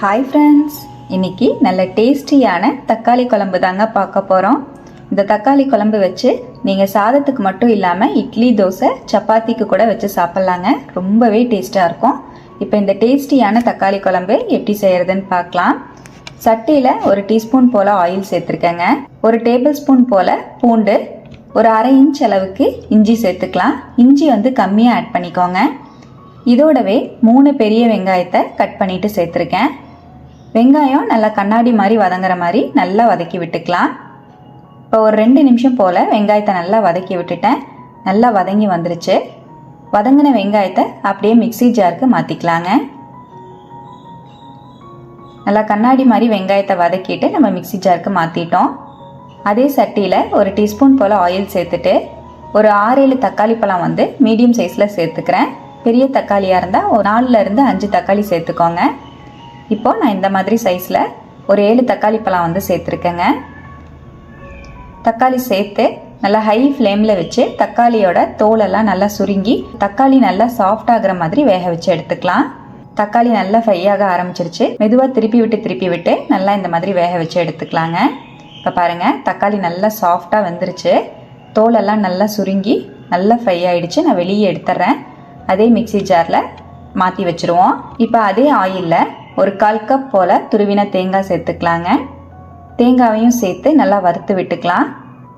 Hi friends இன்னைக்கு நல்ல டேஸ்டியான தக்காளி குழம்பு தாங்க பார்க்க போகிறோம் இந்த தக்காளி குழம்பு வச்சு நீங்கள் சாதத்துக்கு மட்டும் இல்லாமல் இட்லி தோசை சப்பாத்திக்கு கூட வச்சு சாப்பிட்லாங்க. ரொம்பவே டேஸ்ட்டாக இருக்கும். இப்போ இந்த டேஸ்டியான தக்காளி குழம்பு எப்படி செய்கிறதுன்னு பார்க்கலாம். சட்டியில் ஒரு டீஸ்பூன் போல் ஆயில் சேர்த்துருக்கேங்க. ஒரு டேபிள் ஸ்பூன் போல் பூண்டு ஒரு அரை இன்ச் அளவுக்கு இஞ்சி சேர்த்துக்கலாம். இஞ்சி வந்து கம்மியாக ஆட் பண்ணிக்கோங்க. இதோடவே மூணு பெரிய வெங்காயத்தை கட் பண்ணிட்டு சேர்த்துருக்கேன். வெங்காயம் நல்லா கண்ணாடி மாதிரி வதங்குற மாதிரி நல்லா வதக்கி விட்டுக்கலாம். இப்போ ஒரு ரெண்டு நிமிஷம் போல் வெங்காயத்தை நல்லா வதக்கி விட்டுட்டேன். நல்லா வதங்கி வந்துருச்சு. வதங்கின வெங்காயத்தை அப்படியே மிக்ஸி ஜாருக்கு மாற்றிக்கலாங்க நல்லா கண்ணாடி மாதிரி வெங்காயத்தை வதக்கிட்டு நம்ம மிக்ஸி ஜாருக்கு மாற்றிட்டோம் அதே சட்டியில் ஒரு டீஸ்பூன் போல் ஆயில் சேர்த்துட்டு ஒரு ஆறேழு தக்காளி பழம் வந்து மீடியம் சைஸில் சேர்த்துக்கிறேன். பெரிய தக்காளியாக இருந்தால் ஒரு நாலுலேருந்து அஞ்சு தக்காளி சேர்த்துக்கோங்க. இப்போ நான் இந்த மாதிரி சைஸில் ஒரு ஏழு தக்காளி பழம் வந்து சேர்த்துருக்கேங்க. தக்காளி சேர்த்து நல்லா ஹை ஃப்ளேமில் வச்சு தக்காளியோட தோலெல்லாம் நல்லா சுருங்கி தக்காளி நல்லா சாஃப்ட் ஆகிற மாதிரி வேக வச்சு எடுத்துக்கலாம். தக்காளி நல்லா ஃப்ரை ஆக ஆரம்பிச்சிருச்சு. மெதுவாக திருப்பி விட்டு திருப்பி விட்டு நல்லா இந்த மாதிரி வேக வச்சு எடுத்துக்கலாங்க. இப்போ பாருங்கள் தக்காளி நல்லா சாஃப்டாக வெந்துருச்சு. தோலெல்லாம் நல்லா சுருங்கி நல்லா ஃப்ரை ஆகிடுச்சு நான் வெளியே எடுத்துட்றேன் அதே மிக்ஸி ஜாரில் மாற்றி வச்சுருவோம். இப்போ அதே ஆயிலில் ஒரு கால் கப் போல் துருவின தேங்காய் சேர்த்துக்கலாங்க. தேங்காவையும் சேர்த்து நல்லா வறுத்து விட்டுக்கலாம்.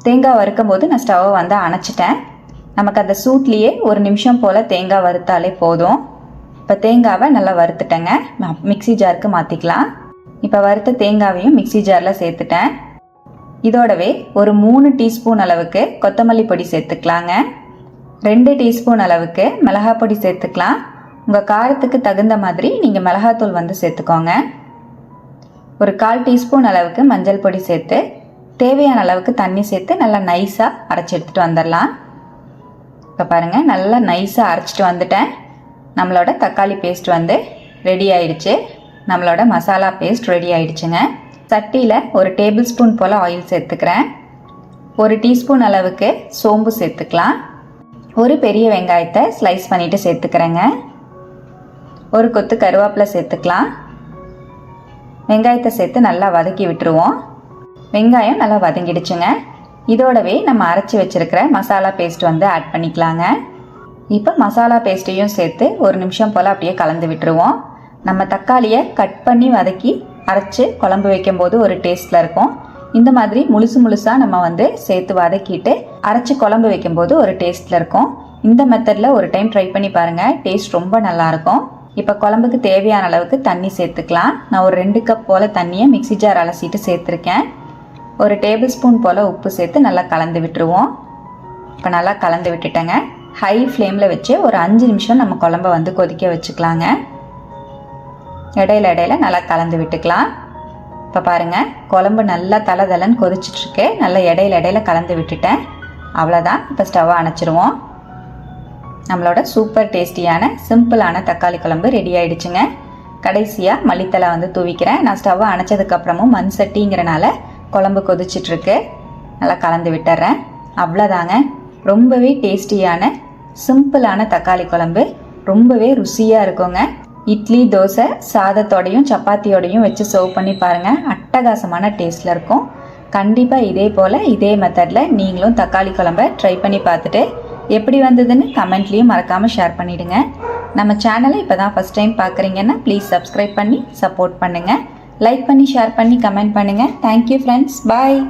தேங்காய் வறுக்கும் போது நான் ஸ்டவ்வை வந்து அணைச்சிட்டேன். நமக்கு அந்த சூட்லேயே ஒரு நிமிஷம் போல் தேங்காய் வறுத்தாலே போதும். இப்போ தேங்காவை நல்லா வறுத்துட்டேங்க. மிக்சி மிக்ஸி ஜாருக்கு மாற்றிக்கலாம் இப்போ வறுத்த தேங்காவையும் மிக்ஸி ஜாரில் சேர்த்துட்டேன். இதோடவே ஒரு மூணு டீஸ்பூன் அளவுக்கு கொத்தமல்லி பொடி சேர்த்துக்கலாங்க. ரெண்டு டீஸ்பூன் அளவுக்கு மிளகாய் பொடி சேர்த்துக்கலாம். உங்கள் காரத்துக்கு தகுந்த மாதிரி நீங்கள் மிளகாத்தூள் வந்து சேர்த்துக்கோங்க. ஒரு கால் டீஸ்பூன் அளவுக்கு மஞ்சள் பொடி சேர்த்து தேவையான அளவுக்கு தண்ணி சேர்த்து நல்லா நைஸாக அரைச்சி எடுத்துகிட்டு வந்துடலாம். இப்போ பாருங்கள் நல்லா நைஸாக அரைச்சிட்டு வந்துட்டேன். நம்மளோட தக்காளி பேஸ்ட் வந்து ரெடி ஆயிடுச்சு. நம்மளோட மசாலா பேஸ்ட் ரெடி ஆயிடுச்சுங்க. சட்டியில் ஒரு டேபிள் ஸ்பூன் போல் ஆயில் சேர்த்துக்கிறேன். ஒரு டீஸ்பூன் அளவுக்கு சோம்பு சேர்த்துக்கலாம். ஒரு பெரிய வெங்காயத்தை ஸ்லைஸ் பண்ணிவிட்டு சேர்த்துக்கிறேங்க. ஒரு கொத்து கருவேப்பிலை சேர்த்துக்கலாம். வெங்காயத்தை சேர்த்து நல்லா வதக்கி விட்டுருவோம். வெங்காயம் நல்லா வதங்கிடுச்சுங்க. இதோடவே நம்ம அரைச்சி வச்சிருக்கிற மசாலா பேஸ்ட் வந்து ஆட் பண்ணிக்கலாங்க. இப்போ மசாலா பேஸ்ட்டையும் சேர்த்து ஒரு நிமிஷம் போல் அப்படியே கலந்து விட்டுருவோம். நம்ம தக்காளியை கட் பண்ணி வதக்கி அரைச்சி குழம்பு வைக்கும்போது ஒரு டேஸ்ட்டில் இருக்கும். இந்த மாதிரி முழுசு முழுசாக நம்ம வந்து சேர்த்து வதக்கிட்டு அரைச்சி குழம்பு வைக்கும்போது ஒரு டேஸ்ட்டில் இருக்கும். இந்த மெத்தடில் ஒரு டைம் ட்ரை பண்ணி பாருங்கள் டேஸ்ட் ரொம்ப நல்லாயிருக்கும் இப்போ குழம்புக்கு தேவையான அளவுக்கு தண்ணி சேர்த்துக்கலாம். நான் ஒரு ரெண்டு கப் போல் தண்ணியை மிக்ஸி ஜார் அலசிட்டு சேர்த்துருக்கேன். ஒரு டேபிள் ஸ்பூன் போல் உப்பு சேர்த்து நல்லா கலந்து விட்டுருவோம். இப்போ நல்லா கலந்து விட்டுட்டேங்க. ஹை ஃப்ளேமில் வச்சு ஒரு அஞ்சு நிமிஷம் நம்ம குழம்ப வந்து கொதிக்க வச்சுக்கலாங்க. இடையில இடையில நல்லா கலந்து விட்டுக்கலாம். இப்போ பாருங்கள் குழம்பு நல்லா தலை தலைன்னு கொதிச்சிட்ருக்கு நல்லா இடையில இடையில கலந்து விட்டுட்டேன். அவ்வளோதான் இப்போ ஸ்டவ்வை அணைச்சிருவோம். நம்மளோட சூப்பர் டேஸ்டியான சிம்பிளான தக்காளி குழம்பு ரெடி ஆயிடுச்சுங்க. கடைசியாக மல்லித்தலை வந்து தூவிக்கிறேன். நான் ஸ்டவ்வை அணைச்சதுக்கப்புறமும் மண் சட்டிங்கிறனால குழம்பு கொதிச்சிட்ருக்கு. நல்லா கலந்து விட்டுறேன். அவ்வளோதாங்க ரொம்பவே டேஸ்டியான சிம்பிளான தக்காளி குழம்பு. ரொம்பவே ருசியாக இருக்குங்க. இட்லி தோசை சாதத்தோடையும் சப்பாத்தியோடையும் வச்சு சர்வ் பண்ணி பாருங்கள் அட்டகாசமான டேஸ்ட்டில் இருக்கும். கண்டிப்பாக இதே போல் இதே மெத்தடில் நீங்களும் தக்காளி குழம்ப ட்ரை பண்ணி பார்த்துட்டு எப்படி வந்ததுன்னு கமெண்ட்லேயும் மறக்காமல் ஷேர் பண்ணிவிடுங்க நம்ம சேனலை இப்போ தான் ஃபஸ்ட் டைம் பார்க்குறீங்கன்னா ப்ளீஸ் சப்ஸ்கிரைப் பண்ணி சப்போர்ட் பண்ணுங்கள் லைக் பண்ணி ஷேர் பண்ணி கமெண்ட் பண்ணுங்கள் தேங்க்யூ ஃப்ரெண்ட்ஸ் பாய்